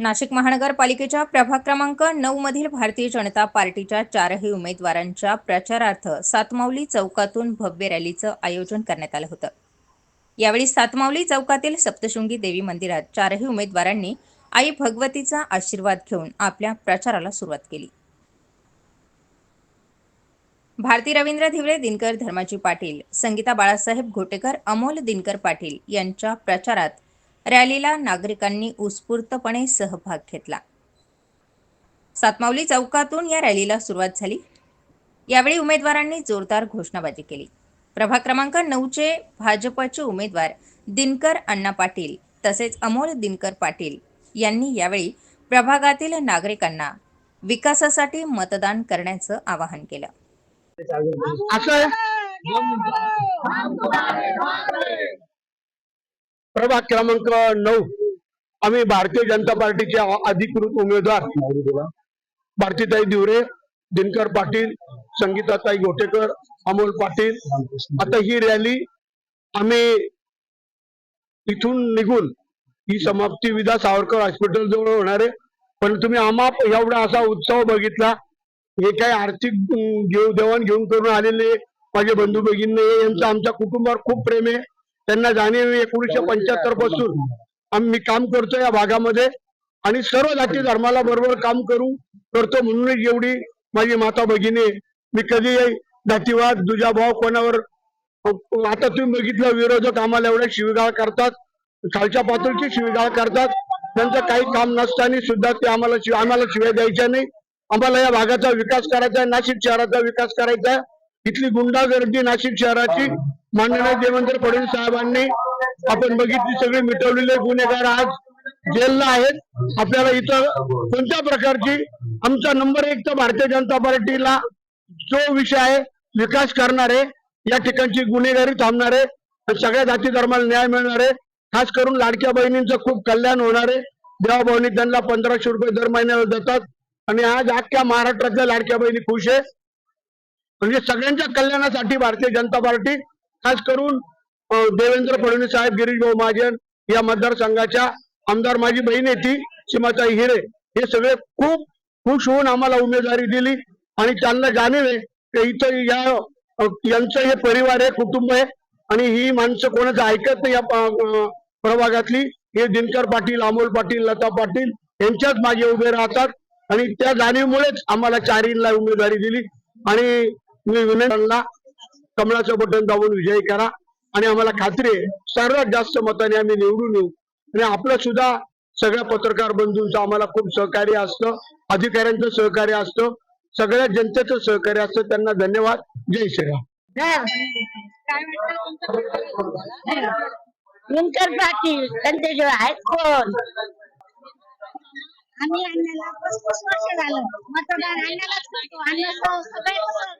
नाशिक महानगरपालिकेच्या प्रभाग क्रमांक नऊ मधील भारतीय जनता पार्टीच्या चारही उमेदवारांच्या प्रचारार्थ सातमाऊली चौकातून भव्य रॅलीचं आयोजन करण्यात आलं होतं. यावेळी सातमाऊली चौकातील सप्तशृंगी देवी मंदिरात चारही उमेदवारांनी आई भगवतीचा आशीर्वाद घेऊन आपल्या प्रचाराला सुरुवात केली. भारती रवींद्र धिवरे दिनकर धर्माजी पाटील संगीता बाळासाहेब घोटेकर अमोल दिनकर पाटील यांच्या प्रचारात रॅलीला नागरिकांनी उत्स्फूर्तपणे सहभाग घेतला. सातमाऊली चौकातून या रॅलीला सुरुवात झाली. यावेळी उमेदवारांनी जोरदार घोषणाबाजी केली. प्रभाग क्रमांक नऊचे भाजपचे उमेदवार दिनकर अण्णा पाटील तसेच अमोल दिनकर पाटील यांनी यावेळी प्रभागातील नागरिकांना विकासासाठी मतदान करण्याचं आवाहन केलं. असं? आहे प्रभाग क्रमांक नऊ. आम्ही भारतीय जनता पार्टीचे अधिकृत उमेदवार. भारतीताई दिवरे दिनकर पाटील संगीताताई गोटेकर अमोल पाटील. आता ही रॅली आम्ही इथून निघून ही समाप्ती विदा सावरकर हॉस्पिटल जवळ होणार आहे. पण तुम्ही आम्हा एवढा असा उत्सव बघितला हे काही आर्थिक घेऊ देवाण घेऊन करून आलेले माझे बंधू भगिनी यांचं आमच्या कुटुंबावर खूप प्रेम आहे. त्यांना जाणीव एकोणीसशे पंच्याहत्तरपासून. आम्ही काम करतो या भागामध्ये. आणि सर्व जाती धर्माला बरोबर काम करू करतो म्हणूनच एवढी माझी माता भगिनी. मी कधी जातीवाद दुजाभाव कोणावर आता तुम्ही बघितलं विरोधक आम्हाला एवढ्या शिवीगाळ करतात. खालच्या पातळीची शिवीगाळ करतात. त्यांचं काही काम नसताना सुद्धा ते आम्हाला शिव- आम्हाला शिवाय द्यायच्या नाही. आम्हाला या भागाचा विकास करायचा आहे नाशिक शहराचा विकास करायचा आहे. इथली गुंडागर्दी नाशिक शहराची. माननीय देवेंद्र फडणवीस साहेबांनी आपण बघितली सगळे मिटवलेले गुन्हेगार आज जेलला आहेत. आपल्याला इथं कोणत्या प्रकारची आमचा नंबर एक तर भारतीय जनता पार्टीला जो विषय आहे विकास करणारे या ठिकाणची गुन्हेगारी थांबणार आहे सगळ्या जाती धर्माला न्याय मिळणार आहे खास करून लाडक्या बहिणींचं खूप कल्याण होणार आहे त्यांना पंधराशे रुपये दर महिन्याला देतात. आणि आज अख्ख्या महाराष्ट्रातल्या लाडक्या बहिणी खुश आहे म्हणजे सगळ्यांच्या कल्याणासाठी भारतीय जनता पार्टी खास करून देवेंद्र फडणवीस साहेब गिरीशभाऊ महाजन या मतदारसंघाच्या आमदार माझी बहीण आहे ती सीमाताई हिरे. हे सगळे खूप खुश होऊन आम्हाला उमेदवारी दिली आणि त्यांना जाणीव आहे की इथं या यांचं हे परिवार आहे कुटुंब आहे आणि ही माणसं कोणाचं ऐकत नाही या प्रभागातली. हे दिनकर पाटील अमोल पाटील लता पाटील यांच्याच मागे उभे राहतात आणि त्या जाणीवमुळेच आम्हाला चारींना उमेदवारी दिली आणि मी विनंतीला कमळाचं बटन दाबून विजयी करा. आणि आम्हाला खात्री आहे सर्वात जास्त मताने आम्ही निवडून येऊ. आणि आपलं सुद्धा सगळ्या पत्रकार बंधूंचं आम्हाला खूप सहकार्य असतं. अधिकाऱ्यांचं सहकार्य असतं. सगळ्या जनतेचं सहकार्य असतं. त्यांना धन्यवाद. जय श्रीराम दिनकर पाटील आहेत कोण? आम्ही अण्णाला पस्तीस वर्ष झालं. मतदान अण्णालाच करतो. अण्णा करतात